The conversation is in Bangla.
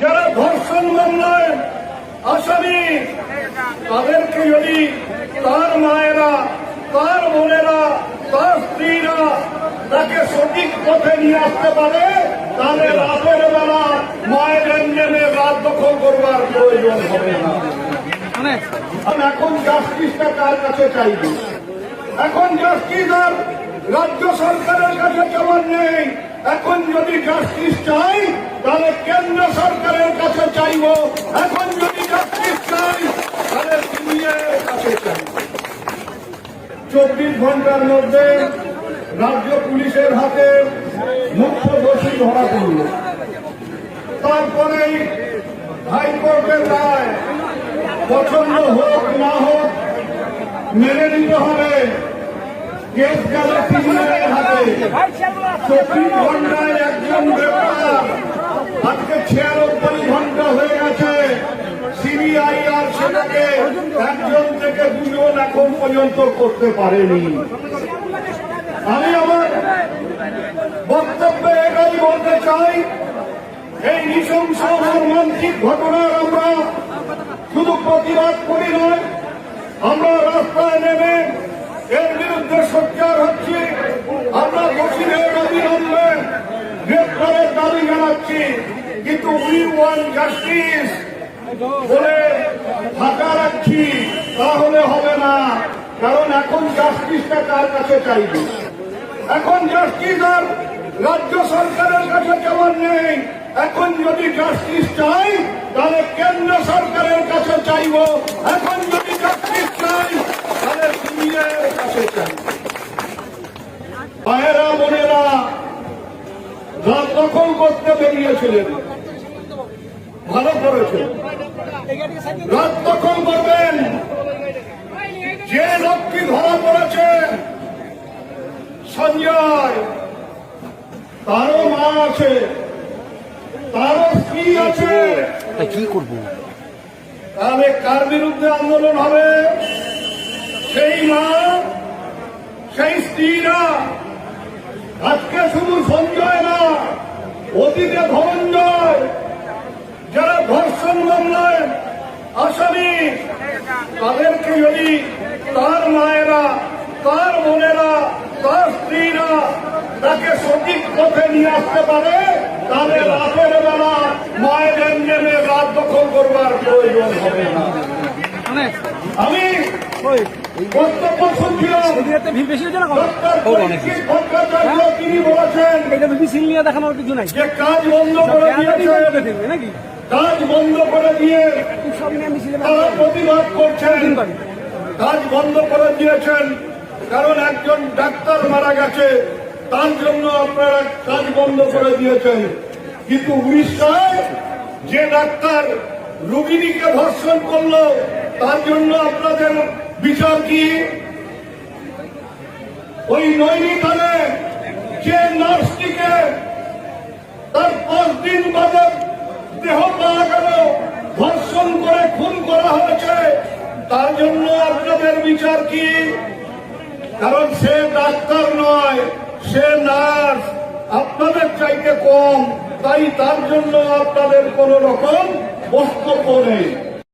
যারা ধর্ষণ মামলায় আসামি, তাদেরকে যদি তার মায়েরা, তার বোনেরা, তার স্ত্রীরা তাকে সঠিক পথে নিয়ে আসতে পারে তাহলে রাতের বেলা মায়েদের নেমে রাত দখল করবার প্রয়োজন হবে না। এখন জাস্টিসটা কার কাছে চাইব? এখন জাস্টিস আর রাজ্য সরকারের কাছে চাওয়ার নেই। এখন যদি জাস্টিস চাই এখন যদি তাহলে চব্বিশ ঘণ্টার মধ্যে রাজ্য পুলিশের হাতে মুখ্য দোষী ধরা পড়ল। তারপরেই হাইকোর্টের রায় পছন্দ হোক না হোক, মেনে নিতে হবে। কেস গেল হাতে। চব্বিশ ঘন্টায় একজন গ্রেপ্তার আজকে ছিয়ানব্বই ঘণ্টা হয়ে গেছে সিবিআই আর সেটাকে একজন থেকে দুজন এখন পর্যন্ত করতে পারেনি। আমি আমার বক্তব্যে এটাই বলতে চাই, এই নৃশংস মর্মান্তিক ঘটনার আমরা শুধু প্রতিবাদ করি নয়, আমরা রাস্তায় নেমে এর বিরুদ্ধে সোচ্চার হচ্ছি, আমরা দোষীদের অবিলম্বে গ্রেপ্তারের দাবি জানাচ্ছি, কিন্তু উই ওয়ান জাস্টিস বলে ফাঁকা রাখছি তাহলে হবে না কারণ এখন জাস্টিসটা কার কাছে চাইবে? এখন জাস্টিস আর রাজ্য সরকারের কাছে চাওয়ার নেই। এখন যদি জাস্টিস চাই, তাহলে কেন্দ্র সরকারের কাছে চাইব। এখন যদি জাস্টিস চাই, তাহলে সিবিআই কাছে চাই ভাইয়েরা, বোনেরা, রাত দখল করতে বেরিয়েছিলেন। ভালো করেছেন। রাত দখল করবেন যে লোকটি ধরা পড়েছে সঞ্জয়। তারও মা আছে। তারও স্ত্রী আছে। কি করব? তাহলে কার বিরুদ্ধে আন্দোলন হবে? সেই মা সেই স্ত্রীরা। আজকে শুধু সঞ্জয় না অতীতে ধনঞ্জয় যারা ধর্ষণ মামলায় আসামি তাদেরকে যদি তার মায়েরা তার বোনেরা তার স্ত্রীরা তাকে সঠিক পথে নিয়ে আসতে পারে তাহলে রাতের বেলা মায়েদের নেমে রাত দখল করবার প্রয়োজন হবে আমি তিনি বলেছেন দেখানোর কিছু নাই যে কাজ বন্ধ করে দিয়েছে নাকি কাজ বন্ধ করে দিয়ে তারা প্রতিবাদ করছেন। কাজ বন্ধ করে দিয়েছেন। কারণ একজন ডাক্তার মারা গেছে, তার জন্য আপনারা কাজ বন্ধ করে দিয়েছেন। কিন্তু উড়িষ্যায় যে ডাক্তার রোগিনীকে ধর্ষণ করল, তার জন্য আপনাদের বিচার কি? ওই নৈনিতালে যে নার্সটিকে তার পাঁচ দিন বাদে দেহ পাওয়া গেল, ধর্ষণ করে খুন করা হয়েছে, তার জন্য আপনাদের বিচার কি? কারণ সে ডাক্তার নয়, সে নার্স। আপনাদের চাইতে কম, তাই তার জন্য আপনাদের কোন রকম বক্তব্য নেই।